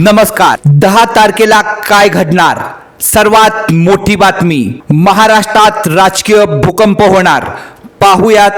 नमस्कार. दहा तारखेला काय घडणार? सर्वात मोठी बातमी. महाराष्ट्रात राजकीय भूकंप होणार. पाहुयात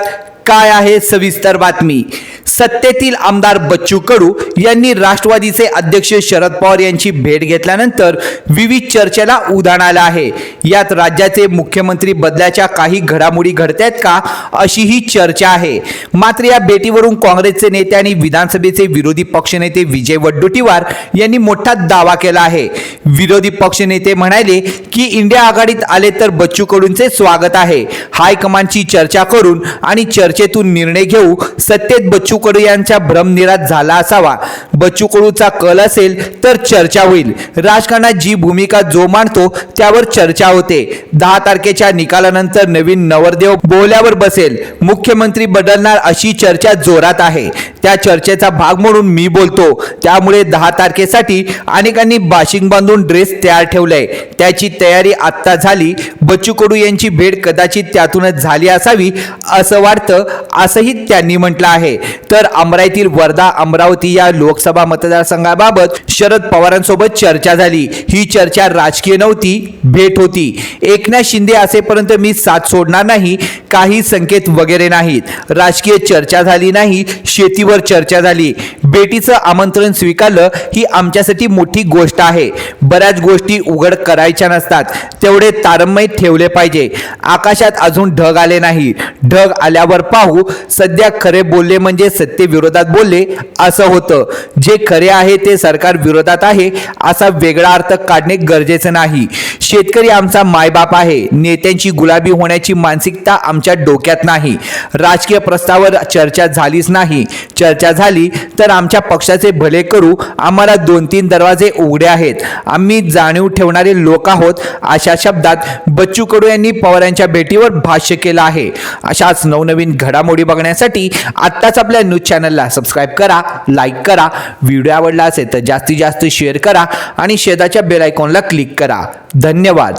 काय आहे सविस्तर बातमी. सत्तेतील आमदार बच्चू कडू यांनी राष्ट्रवादीचे अध्यक्ष शरद पवार यांची भेट घेतल्यानंतर विविध चर्चेला उधाण आलं आहे. यात राज्याचे मुख्यमंत्री बदल्याच्या काही घडामोडी घडतायत का अशी ही चर्चा आहे. मात्र या भेटीवरून काँग्रेसचे नेते आणि विधानसभेचे विरोधी पक्षनेते विजय वड्डुटीवार यांनी मोठा दावा केला आहे. विरोधी पक्षनेते म्हणाले की इंडिया आघाडीत आले तर बच्चू कडूंचे स्वागत आहे. हायकमांडची चर्चा करून आणि चर्चेतून निर्णय घेऊ. सत्तेत बच्चू कडू यांचा भ्रमनिराश झाला असावा. बच्चू कडूचा कल असेल तर चर्चा होईल. राजकारणात जी भूमिका जो मांडतो त्यावर चर्चा होते. दहा तारखेच्या निकालानंतर नवीन नवरदेव बोलल्यावर बसेल. मुख्यमंत्री बदलणार अशी चर्चा जोरात आहे. त्या चर्चेचा भाग म्हणून मी बोलतो. त्यामुळे दहा तारखेसाठी अनेकांनी बाशिंग बांधून ड्रेस तयार ठेवलाय. त्याची तयारी आत्ता झाली. बच्चू कडू यांची भेट कदाचित त्यातूनच झाली असावी असं वाटतं असंही त्यांनी म्हटलं आहे. तर अमरावतीतील वर्धा अमरावती या लोकसभा मतदारसंघाबाबत शरद पवारांसोबत चर्चा झाली. ही चर्चा राजकीय नव्हती भेट होती. एकनाथ शिंदे असेपर्यंत मी साथ सोडणार नाही काही संकेत वगैरे नाहीत. राजकीय चर्चा झाली नाही शेतीवर चर्चा झाली. भेटीचं आमंत्रण स्वीकारलं ही आमच्यासाठी मोठी गोष्ट आहे. बऱ्याच गोष्टी उघड करायच्या नसतात. तेवढे तारमय ठेवले पाहिजे. आकाशात अजून ढग आले नाही. ढग आल्यावर पाहू सध्या खरे बोलले म्हणजे सत्तेविरोधात बोलले असं होतं. जे खरे आहे ते सरकार विरोधात आहे असा वेगळा अर्थ काढणे गरजेचं नाही. शेतकरी आमचा मायबाप आहे. नेत्यांची गुलाबी होण्याची मानसिकता आमच्या डोक्यात नाही. राजकीय प्रस्तावावर चर्चा झालीच नाही. चर्चा झाली तर आमच्या पक्षाचे भले करू आम्हाला दोन तीन दरवाजे उघडे आहेत. आम्ही जाणीव ठेवणारे लोक आहोत. अशा शब्दात बच्चू कडू यांनी पवार यांच्या भेटीवर भाष्य केलं आहे. अशाच नवनवीन घडामोडी बघण्यासाठी आत्ताच आपल्या न्यूज चॅनलला सबस्क्राईब करा लाईक करा. व्हिडिओ आवडला असेल तर जास्तीत जास्त शेअर करा आणि शेजाच्या बेल आयकॉनला क्लिक करा. धन्यवाद.